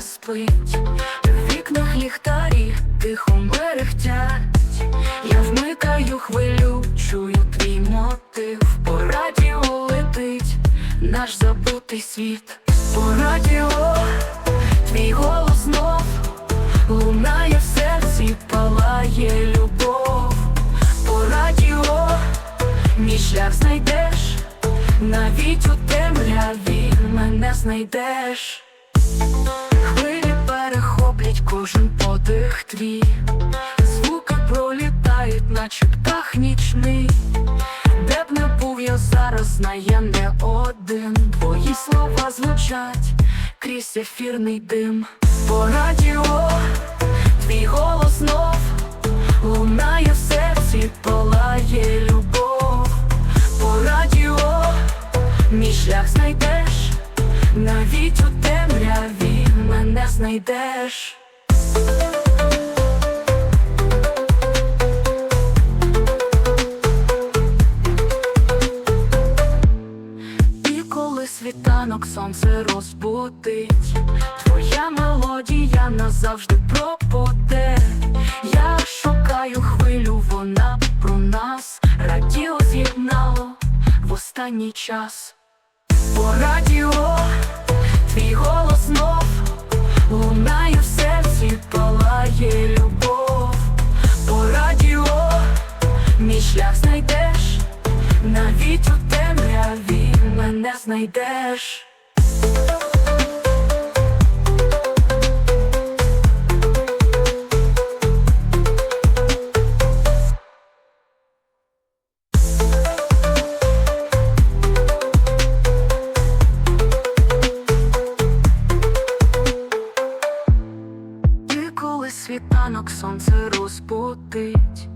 спить, в вікнах ліхтарі тихо мерехтять. Я вмикаю хвилю, чую твій мотив. По радіо летить наш забутий світ. По радіо твій голос знов лунає в серці, палає любов. По радіо мій шлях знайдеш, навіть у темряві мене знайдеш. Хвилі перехоплять кожен подих твій, звуки пролітають, наче птах нічний. Де б не був я зараз, знає не один. Твої слова звучать крізь ефірний дим. По радіо твій голос знов лунає в серці, палає любов. По радіо мій шлях знайдеш, навіть у темряві мене знайдеш. І коли світанок сонце розбудить, твоя мелодія назавжди пропаде. Я шукаю хвилю, вона про нас радіо з'єднало в останній час. По мене знайдеш. Світанок сонце розбудить,